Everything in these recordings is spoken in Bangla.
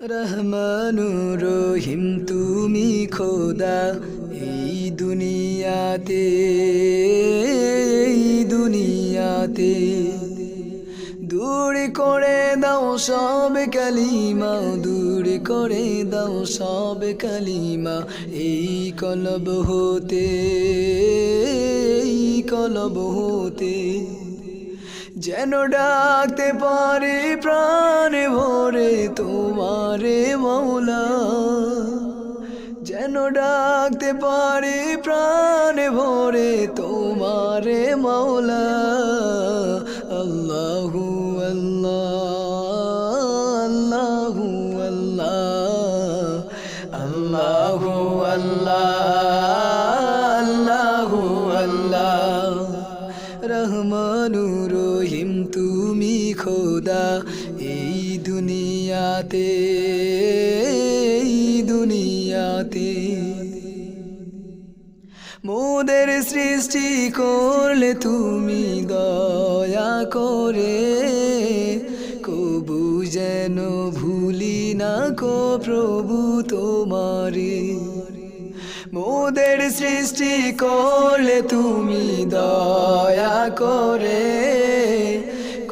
রহমানুর রহিম তুমি খোদা, এই দুনিয়াতে এই দুনিয়াতে। দূর করে দাও সব কালিমা, দূর করে দাও সব কালিমা, এই কলব হতে, এই কলব হতে। যেন ডাকতে পারে প্রাণ ভরে তোমারে মৌলা যেন ডাকতে পারে প্রাণ ভরে তোমারে মৌলা আল্লাহু আল্লাহ আল্লাহু আল্লাহ। রহমানুর রহিম তুমি খোদা, এই দুনিয়াতে এই দুনিয়াতে। মোদের সৃষ্টি করলে তুমি দয়া করে, কবু যেন ভুলি না কো প্রভু তোমারে। মোদের সৃষ্টি করলে তুমি দয়া করে।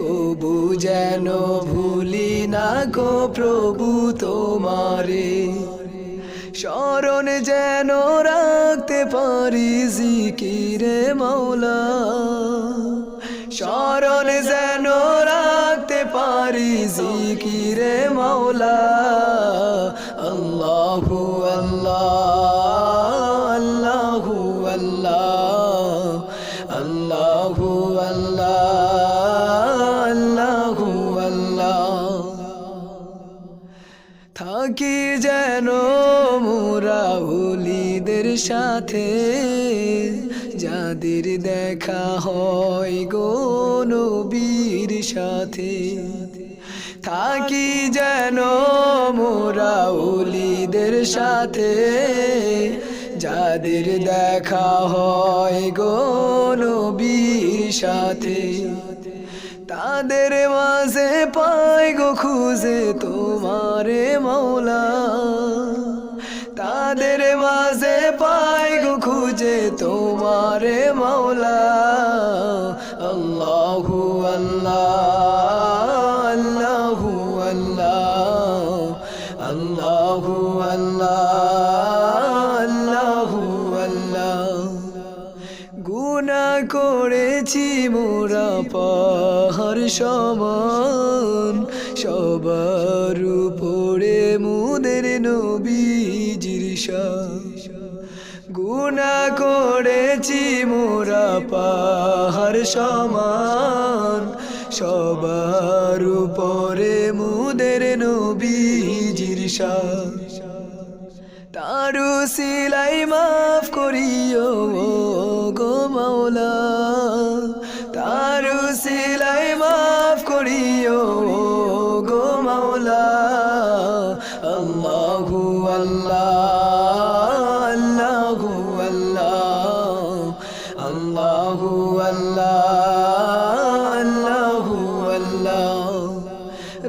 কবু যেন ভুলি না গো প্রভু তোমারে। স্মরণ যেন রাখতে পারি জিকিরে মৌলা স্মরণ যেন রাখতে পারি জিকিরে মৌলা আল্লাহু আল্লাহ। থাকি যেন মোরা হুলিদের সাথে? যাদের দেখা হয় গো নবীর সাথে। থাকি যেন মোরা হুলিদের সাথে? যাদের দেখা হয় গো নবীর সাথে। তাদের মাঝে পাই গো খুঁজে তোমারে মৌলা তাদের মাঝে পাই গো খুঁজে তোমারে মৌলা আল্লাহু আল্লাহ আল্লাহু আল্লাহ আল্লাহু আল্লাহ। করেছি মোরা পাহাড় সমান। সবার উপরে মুদের নবীজির গুণা করেছি মোরা পাহাড় সমান। সবার উপরে মুদের নবীজির তারু সিলাই মাফ করিও গো মাওলা। আল্লাহু আল্লাহ আল্লাহু আল্লাহ আল্লাহু আল্লাহ, আল্লাহু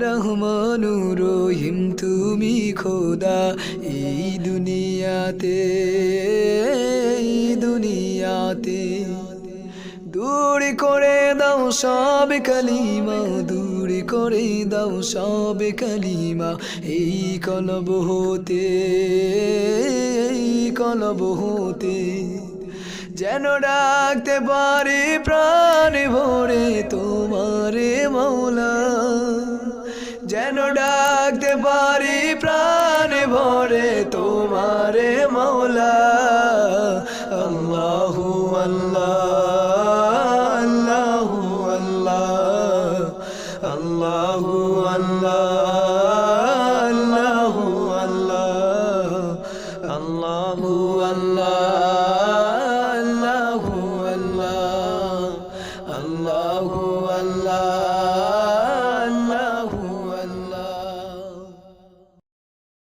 রহমানুর রহিম, তুমি খোদা, এই দুনিয়াতে এই দুনিয়াতে। দূর করে দাও সব কালিমা, দূর করে দাও সব কালিমা। এই কলব হতে, এই কলব হতে, যেন ডাকতে পারি প্রাণ ভরে তোমারে মৌলা যেন ডাকতে পারি প্রাণ ভরে তোমারে মৌলা Allah.